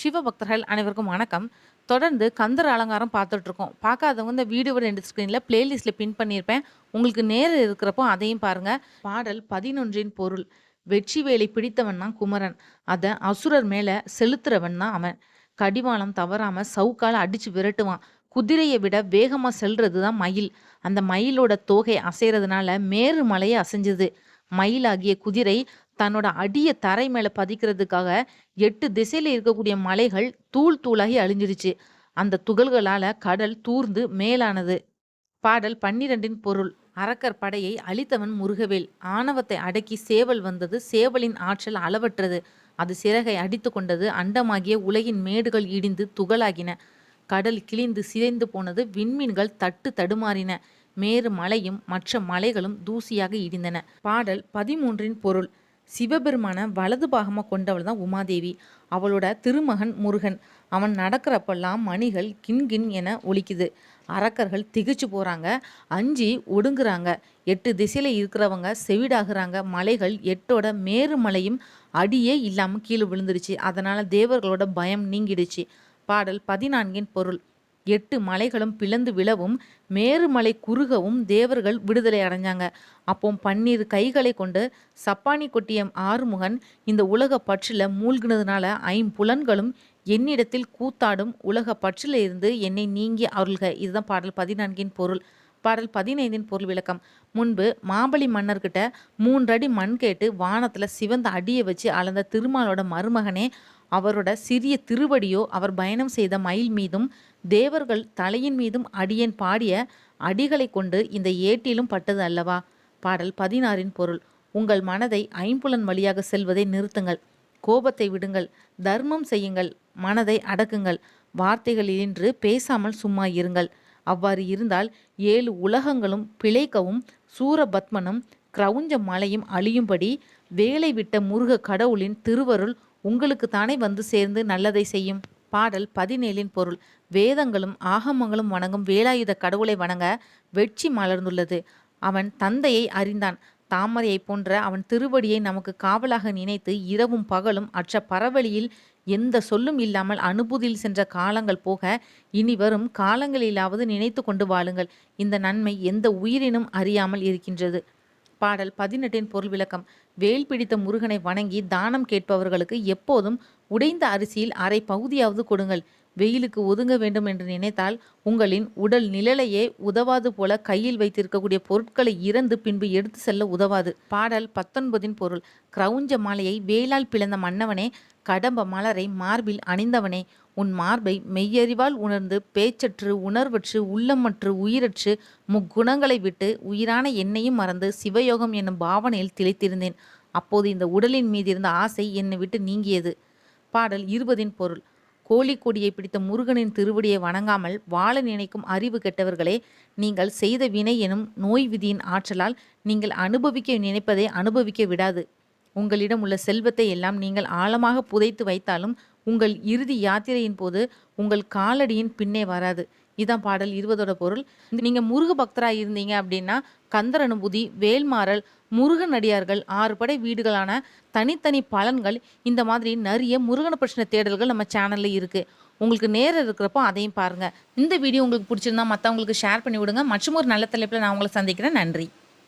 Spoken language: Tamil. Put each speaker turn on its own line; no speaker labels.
சிவபக்தர்கள் அனைவருக்கும் வணக்கம். தொடர்ந்து கந்தர் அலங்காரம் பார்த்துட்ருக்கோம். பார்க்காதவங்க இந்த வீடியோ ரெண்டு ஸ்க்ரீனில் பிளேலிஸ்ட்டில் பின் பண்ணியிருப்பேன். உங்களுக்கு நேரம் இருக்கிறப்போ அதையும் பாருங்கள் பாடல் பதினொன்றின் பொருள். வெற்றி வேலை பிடித்தவன் தான் குமரன். அதை அசுரர் மேலே செலுத்துறவன் தான் அவன். கடிவாளம் தவறாமல் சவுக்கால் அடித்து விரட்டுவான். குதிரையை விட வேகமாக செல்றது தான் மயில். அந்த மயிலோட தோகை அசைகிறதுனால மேரு மலையை அசைஞ்சது. மயிலாகிய குதிரை தன்னோட அடிய தரை மேலே பதிக்கிறதுக்காக எட்டு திசையில் இருக்கக்கூடிய மலைகள் தூள் தூளாகி அழிஞ்சிருச்சு. அந்த துகள்களால் கடல் தூர்ந்து மேலானது. பாடல் பன்னிரண்டின் பொருள். அரக்கர் படையை அழித்தவன் முருகவேல். ஆணவத்தை அடக்கி சேவல் வந்தது சேவலின் ஆற்றல் அளவற்றது. அது சிறகை அடித்து கொண்டது அண்டமாகிய உலகின் மேடுகள் இடிந்து துகளாகின. கடல் கிழிந்து சிதைந்து போனது விண்மீன்கள் தட்டு தடுமாறின. மேறு மலையும் மற்ற மலைகளும் தூசியாக இடிந்தன. பாடல் பதிமூன்றின் பொருள். சிவபெருமான வலது பாகமாக கொண்டவள் தான் உமாதேவி. அவளோட திருமகன் முருகன். அவன் நடக்கிறப்பெல்லாம் மணிகள் கின்கின் என ஒலிக்குது. அரக்கர்கள் திகைச்சு போகிறாங்க அஞ்சி ஒடுங்குறாங்க. எட்டு திசையில் இருக்கிறவங்க செவிடாகிறாங்க. மலைகள் எட்டோட மேரு மலையும் அடியே இல்லாமல் கீழே விழுந்துருச்சு அதனால் தேவர்களோட பயம் நீங்கிடுச்சு. பாடல் பதினான்கின் பொருள். எட்டு மலைகளும் பிளந்து விழவும் மேருமலை குறுகவும் தேவர்கள் விடுதலை அடைஞ்சாங்க. அப்போ பன்னீர் கைகளை கொண்டு சப்பானி கொட்டிய ஆறுமுகன் இந்த உலக பற்றில மூழ்கினதுனால ஐம்புலன்களும் என்னிடத்தில் கூத்தாடும் உலக பற்றில இருந்து என்னை நீங்கி அருள்க. இதுதான் பாடல் பதினான்கின் பொருள். பாடல் பதினைந்தின் பொருள் விளக்கம். முன்பு மாபலி மன்னர்கிட்ட மூன்றடி மண் கேட்டு வானத்தில் சிவந்த அடியை வச்சு அளந்த திருமாலோட மருமகனே அவரோட சிறிய திருவடியோ அவர் பயணம் செய்த மயில் மீதும் தேவர்கள் தலையின் மீதும் அடியேன் பாடிய அடிகளை கொண்டு இந்த ஏட்டிலும் பட்டது அல்லவா? பாடல் பதினாறின் பொருள். உங்கள் மனதை ஐம்புலன் வழியாக செல்வதை நிறுத்துங்கள். கோபத்தை விடுங்கள். தர்மம் செய்யுங்கள். மனதை அடக்குங்கள். வார்த்தைகளினின்று பேசாமல் சும்மா இருங்கள். அவ்வாறு இருந்தால் ஏழு உலகங்களும் பிழைக்கவும் சூரபத்மனும் கிரவுஞ்ச மலையும் அழியும்படி வேலை விட்ட முருக கடவுளின் திருவருள் உங்களுக்கு தானே வந்து சேர்ந்து நல்லதை செய்யும்? பாடல் பதினேழின் பொருள். வேதங்களும் ஆகமங்களும் வணங்கும் வேலாயுத கடவுளை வணங்க வெற்றி மலர்ந்துள்ளது. அவன் தந்தையை அறிந்தான். தாமரையை போன்ற அவன் திருவடியை நமக்கு காவலாக நினைத்து இரவும் பகலும் அற்ற பரவழியில் எந்த சொல்லும் இல்லாமல் அனுபூதியில் சென்ற காலங்கள் போக இனி வரும் காலங்களிலாவது நினைத்து கொண்டு வாழுங்கள். இந்த நன்மை எந்த உயிரினும் அறியாமல் இருக்கின்றது. பாடல் பதினெட்டின் பொருள் விளக்கம். வேல் பிடித்த முருகனை வணங்கி தானம் கேட்பவர்களுக்கு எப்போதும் உடைந்த அரிசியில் அரை பகுதியாவது கொடுங்கள். வெயிலுக்கு ஒதுங்க வேண்டும் என்று நினைத்தால் உங்களின் உடல் நிழலையே உதவாது போல கையில் வைத்திருக்கக்கூடிய பொருட்களை இறந்து பின்பு எடுத்து செல்ல உதவாது. பாடல் பத்தொன்பதின் பொருள். கிரவுஞ்ச மாலையை வேளால் பிளந்த மன்னவனே கடம்ப மலரை மார்பில் அணிந்தவனே உன் மார்பை மெய்யறிவால் உணர்ந்து பேச்சற்று உணர்வற்று உள்ளமற்று உயிரற்று முக்குணங்களை விட்டு உயிரான என்னையும் மறந்து சிவயோகம் என்னும் பாவனையில் திளைத்திருந்தேன். அப்போது இந்த உடலின் மீது இருந்த ஆசை என்னை விட்டு நீங்கியது. பாடல் இருபதின் பொருள். கோழி கொடியை பிடித்த முருகனின் திருவடியை வணங்காமல் வாழ நினைக்கும் அறிவு கெட்டவர்களே நீங்கள் செய்த வினை எனும் நோய் விதியின் ஆற்றலால் நீங்கள் அனுபவிக்க நினைப்பதை அனுபவிக்க விடாது. உங்களிடம் உள்ள செல்வத்தை எல்லாம் நீங்கள் ஆழமாக புதைத்து வைத்தாலும் உங்கள் இறுதி யாத்திரையின் போது உங்கள் காலடியின் பின்னே வராது. இதான் பாடல் இருபதோட பொருள். நீங்கள் முருக பக்தராக இருந்தீங்க அப்படின்னா கந்தர் அனுபூதி வேல்மாறல் முருகனடியார்கள் ஆறு படை வீடுகளான தனித்தனி பலன்கள் இந்த மாதிரி நிறைய முருகன பிரச்சனை தேடல்கள் நம்ம சேனலில் இருக்குது உங்களுக்கு நேரம் இருக்கிறப்போ அதையும் பாருங்கள் இந்த வீடியோ உங்களுக்கு பிடிச்சிருந்தா மற்றவங்களுக்கு ஷேர் பண்ணி விடுங்க. மற்றும் ஒரு நல்ல தலைப்பில் நான் உங்களை சந்திக்கிறேன். நன்றி.